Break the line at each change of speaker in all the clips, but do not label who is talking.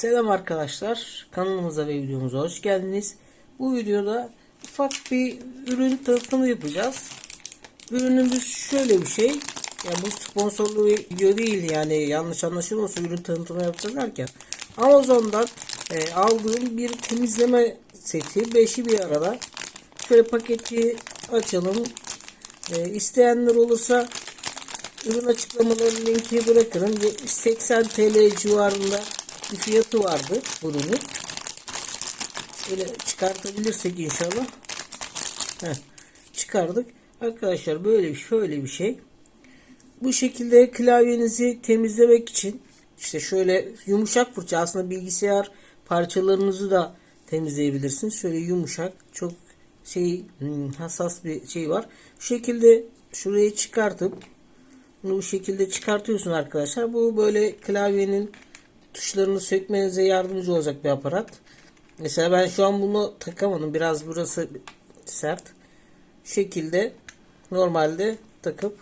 Selam arkadaşlar. Kanalımıza ve videomuza hoş geldiniz. Bu videoda ufak bir ürün tanıtımı yapacağız. Ürünümüz şöyle bir şey. Ya bu sponsorlu video değil yani yanlış anlaşılmasın ürün tanıtımı yapacağız derken. Amazon'dan e, aldığım bir temizleme seti. Beşi bir arada. Şöyle paketi açalım. E, isteyenler olursa ürün açıklamalarının linkini bırakırım. 80 TL civarında bir fiyatı vardı bu ürünün. Böyle çıkartabilirsek inşallah. Heh, çıkardık. Arkadaşlar böyle şöyle bir şey. Bu şekilde klavyenizi temizlemek için işte şöyle yumuşak fırça aslında bilgisayar parçalarınızı da temizleyebilirsiniz. Şöyle yumuşak çok şey hmm, hassas bir şey var. Şu şekilde şurayı çıkartıp bunu bu şekilde çıkartıyorsun arkadaşlar. Bu böyle klavyenin tuşlarını sökmenize yardımcı olacak bir aparat. Mesela ben şu an bunu takamadım. Biraz burası sert. Şekilde normalde takıp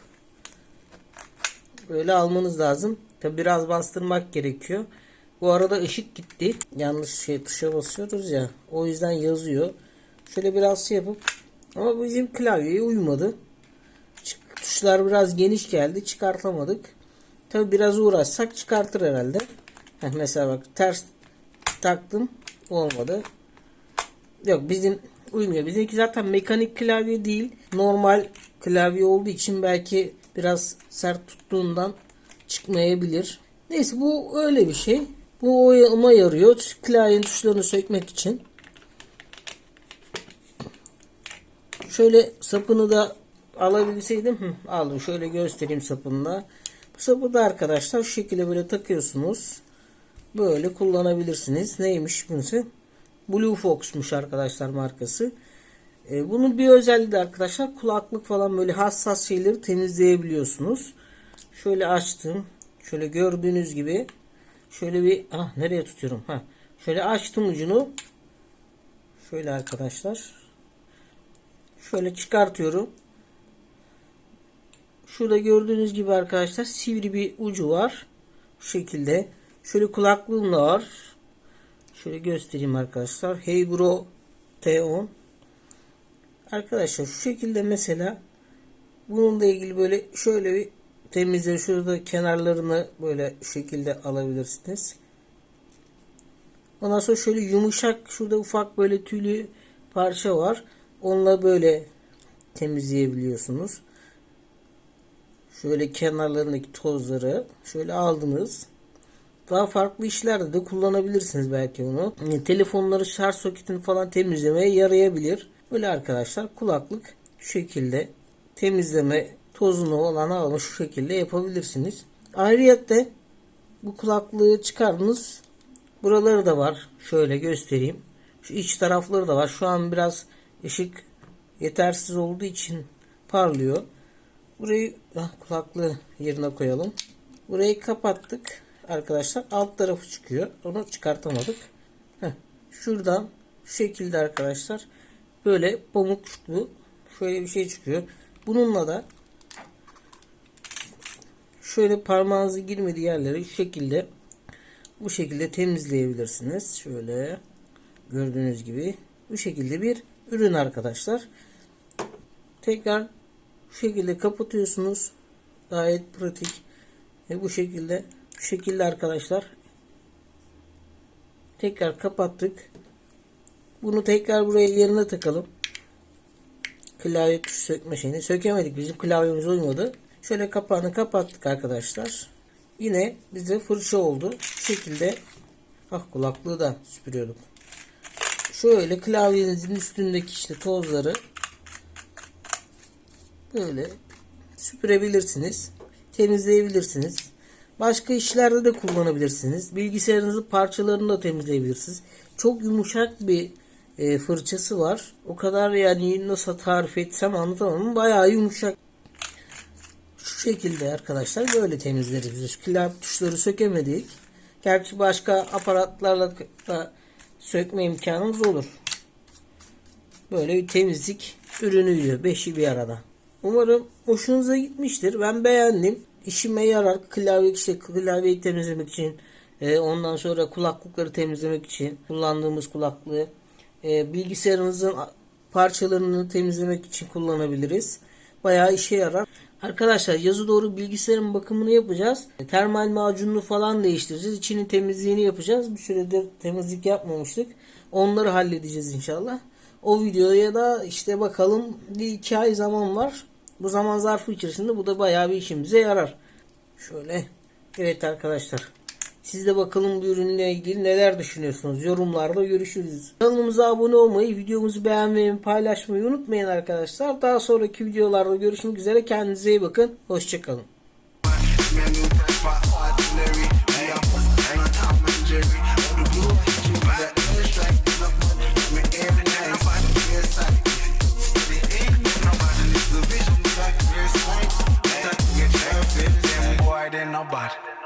böyle almanız lazım. Tabi biraz bastırmak gerekiyor. Bu arada ışık gitti. Yanlış şey tuşa basıyoruz ya. O yüzden yazıyor. Şöyle biraz şey yapıp ama bizim klavyeye uymadı. Tuşlar biraz geniş geldi. Çıkartamadık. Tabi biraz uğraşsak çıkartır herhalde. Heh, mesela bak ters taktım. Olmadı. Yok bizim uymuyor. Bizimki zaten mekanik klavye değil. Normal klavye olduğu için belki biraz sert tuttuğundan çıkmayabilir. Neyse bu öyle bir şey. Bu oyama yarıyor. Klavyenin tuşlarını sökmek için. Şöyle sapını da alabilseydim hı, aldım. Şöyle göstereyim sapını da. Bu sapı da arkadaşlar şu şekilde böyle takıyorsunuz. Böyle kullanabilirsiniz. Neymiş bunun? Blue Fox'muş arkadaşlar markası. Ee, bunun bir özelliği de arkadaşlar kulaklık falan böyle hassas şeyleri temizleyebiliyorsunuz. Şöyle açtım. Şöyle gördüğünüz gibi şöyle bir ah nereye tutuyorum? Ha. Şöyle açtım ucunu. Şöyle arkadaşlar. Şöyle çıkartıyorum. Şurada gördüğünüz gibi arkadaşlar sivri bir ucu var. Bu şekilde. Şöyle kulaklığım da var. Şöyle göstereyim arkadaşlar. Heybro T10. Arkadaşlar şu şekilde mesela bununla ilgili böyle şöyle bir temizle şurada kenarlarını böyle şekilde alabilirsiniz. Ondan sonra şöyle yumuşak şurada ufak böyle tüylü parça var. Onunla böyle temizleyebiliyorsunuz. Şöyle kenarlarındaki tozları şöyle aldınız. Daha farklı işlerde de kullanabilirsiniz belki onu. Telefonları şarj soketini falan temizlemeye yarayabilir. Böyle arkadaşlar kulaklık şu şekilde temizleme tozunu olan alma şu şekilde yapabilirsiniz. Ayrıca bu kulaklığı çıkardınız. Buraları da var. Şöyle göstereyim. Şu iç tarafları da var. Şu an biraz ışık yetersiz olduğu için parlıyor. Burayı ah, kulaklığı yerine koyalım. Burayı kapattık arkadaşlar. Alt tarafı çıkıyor. Onu çıkartamadık. Heh, şuradan şu şekilde arkadaşlar böyle pamuklu şöyle bir şey çıkıyor. Bununla da şöyle parmağınızı girmediği yerleri şu şekilde bu şekilde temizleyebilirsiniz. Şöyle gördüğünüz gibi bu şekilde bir ürün arkadaşlar. Tekrar şu şekilde kapatıyorsunuz. Gayet pratik. Ve bu şekilde bu şekilde arkadaşlar. Tekrar kapattık. Bunu tekrar buraya yerine takalım. Klavye sökme şeyini. Sökemedik. Bizim klavyemiz uymadı. Şöyle kapağını kapattık arkadaşlar. Yine bize fırça oldu. Şu şekilde ah kulaklığı da süpürüyorduk. Şöyle klavyenizin üstündeki işte tozları böyle süpürebilirsiniz. Temizleyebilirsiniz. Başka işlerde de kullanabilirsiniz. Bilgisayarınızın parçalarını da temizleyebilirsiniz. Çok yumuşak bir e, fırçası var. O kadar yani nasıl tarif etsem anlatamam. Bayağı yumuşak. Şu şekilde arkadaşlar böyle temizleriz biz. Klavye tuşları sökemedik. Gerçi başka aparatlarla da sökme imkanımız olur. Böyle bir temizlik ürünüydü. Beşi bir arada. Umarım hoşunuza gitmiştir. Ben beğendim. İşime yarar. Klavye işte klavyeyi temizlemek için E, ondan sonra kulaklıkları temizlemek için kullandığımız kulaklığı e, bilgisayarınızın parçalarını temizlemek için kullanabiliriz. Bayağı işe yarar. Arkadaşlar yazı doğru bilgisayarın bakımını yapacağız. E, Termal macununu falan değiştireceğiz. İçinin temizliğini yapacağız. Bir süredir temizlik yapmamıştık. Onları halledeceğiz inşallah. O videoya da işte bakalım bir iki ay zaman var. Bu zaman zarfı içerisinde bu da bayağı bir işimize yarar. Şöyle. Evet arkadaşlar. Siz de bakalım bu ürünle ilgili neler düşünüyorsunuz? Yorumlarda görüşürüz. Kanalımıza abone olmayı, videomuzu beğenmeyi, paylaşmayı unutmayın arkadaşlar. Daha sonraki videolarda görüşmek üzere. Kendinize iyi bakın. Hoşçakalın.
than nobody.